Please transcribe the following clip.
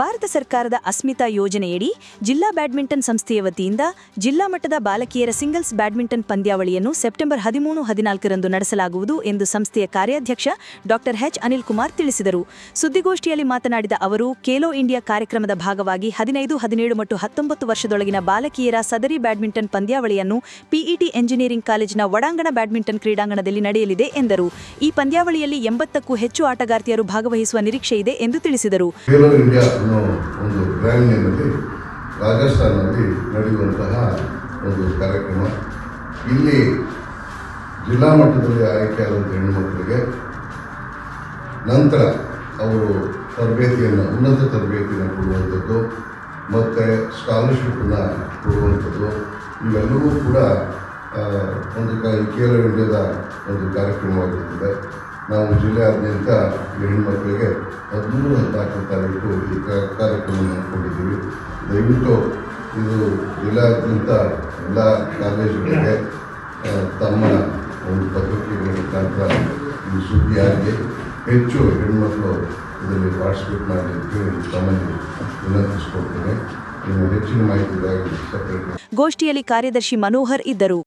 ಭಾರತ ಸರ್ಕಾರದ ಅಸ್ಮಿತಾ ಯೋಜನೆಯಡಿ ಜಿಲ್ಲಾ ಬ್ಯಾಡ್ಮಿಂಟನ್ ಸಂಸ್ಥೆಯ ವತಿಯಿಂದ ಜಿಲ್ಲಾ ಮಟ್ಟದ ಬಾಲಕಿಯರ ಸಿಂಗಲ್ಸ್ ಬ್ಯಾಡ್ಮಿಂಟನ್ ಪಂದ್ಯಾವಳಿಯನ್ನು ಸೆಪ್ಟೆಂಬರ್ ಹದಿಮೂರು ಹದಿನಾಲ್ಕರಂದು ನಡೆಸಲಾಗುವುದು ಎಂದು ಸಂಸ್ಥೆಯ ಕಾರ್ಯಾಧ್ಯಕ್ಷ ಡಾ ಎಚ್ ಅನಿಲ್ ಕುಮಾರ್ ತಿಳಿಸಿದರು. ಸುದ್ದಿಗೋಷ್ಠಿಯಲ್ಲಿ ಮಾತನಾಡಿದ ಅವರು, ಖೇಲೋ ಇಂಡಿಯಾ ಕಾರ್ಯಕ್ರಮದ ಭಾಗವಾಗಿ ಹದಿನೈದು, ಹದಿನೇಳು ಮತ್ತು ಹತ್ತೊಂಬತ್ತು ವರ್ಷದೊಳಗಿನ ಬಾಲಕಿಯರ ಸದರಿ ಬ್ಯಾಡ್ಮಿಂಟನ್ ಪಂದ್ಯಾವಳಿಯನ್ನು ಪಿಇಟಿ ಎಂಜಿನಿಯರಿಂಗ್ ಕಾಲೇಜಿನ ಒಡಾಂಗಣ ಬ್ಯಾಡ್ಮಿಂಟನ್ ಕ್ರೀಡಾಂಗಣದಲ್ಲಿ ನಡೆಯಲಿದೆ ಎಂದರು. ಈ ಪಂದ್ಯಾವಳಿಯಲ್ಲಿ ಎಂಬತ್ತಕ್ಕೂ ಹೆಚ್ಚು ಆಟಗಾರ್ತಿಯರು ಭಾಗವಹಿಸುವ ನಿರೀಕ್ಷೆ ಇದೆ ಎಂದು ತಿಳಿಸಿದರು. ಅನ್ನೋ ಒಂದು ಗ್ರಾಮೀಣದಲ್ಲಿ ರಾಜಸ್ಥಾನದಲ್ಲಿ ನಡೆಯುವಂತಹ ಒಂದು ಕಾರ್ಯಕ್ರಮ. ಇಲ್ಲಿ ಜಿಲ್ಲಾ ಮಟ್ಟದಲ್ಲಿ ಆಯ್ಕೆಯಾದಂಥ ಹೆಣ್ಣುಮಕ್ಕಳಿಗೆ ನಂತರ ಅವರು ತರಬೇತಿಯನ್ನು, ಉನ್ನತ ತರಬೇತಿಯನ್ನು ಕೊಡುವಂಥದ್ದು, ಮತ್ತು ಸ್ಕಾಲರ್ಶಿಪ್ಪನ್ನು ಕೊಡುವಂಥದ್ದು, ಇವೆಲ್ಲವೂ ಕೂಡ ಒಂದು ಕೇರಳ ಇಂಡಿಯಾದ ಒಂದು ಕಾರ್ಯಕ್ರಮವಾಗಿರ್ತದೆ. ನಾವು ಜಿಲ್ಲೆಯಾದ್ಯಂತ ಹೆಣ್ಮಕ್ಳಿಗೆ ಹದಿಮೂರು ಹದಿನಾಲ್ಕು ತಾರೀಕು ಈ ಕಾರ್ಯಕ್ರಮ ಹಮ್ಮಿಕೊಂಡಿದ್ದೀವಿ ದಯವಿಟ್ಟು ಇದು ಜಿಲ್ಲೆಯಾದ್ಯಂತ ಎಲ್ಲ ಕಾಲೇಜುಗಳಿಗೆ ತಮ್ಮ ಒಂದು ಪತ್ರಿಕೆಗಳ ಮುಖಾಂತರ ಈ ಸುದ್ದಿಯಾಗಿ ಹೆಚ್ಚು ಹೆಣ್ಮಕ್ಳು ಇದರಲ್ಲಿ ಪಾರ್ಟಿಸಿಪೇಟ್ ಮಾಡಲಿ ಅಂತೇಳಿ ತಮ್ಮಲ್ಲಿ ವಿನಂತಿಸ್ಕೊಳ್ತೇನೆ. ಇನ್ನು ಹೆಚ್ಚಿನ ಮಾಹಿತಿಗಾಗಿ ಸೆಕ್ರೆಟರಿ ಗೋಷ್ಠಿಯಲ್ಲಿ ಕಾರ್ಯದರ್ಶಿ ಮನೋಹರ್ ಇದ್ದರು.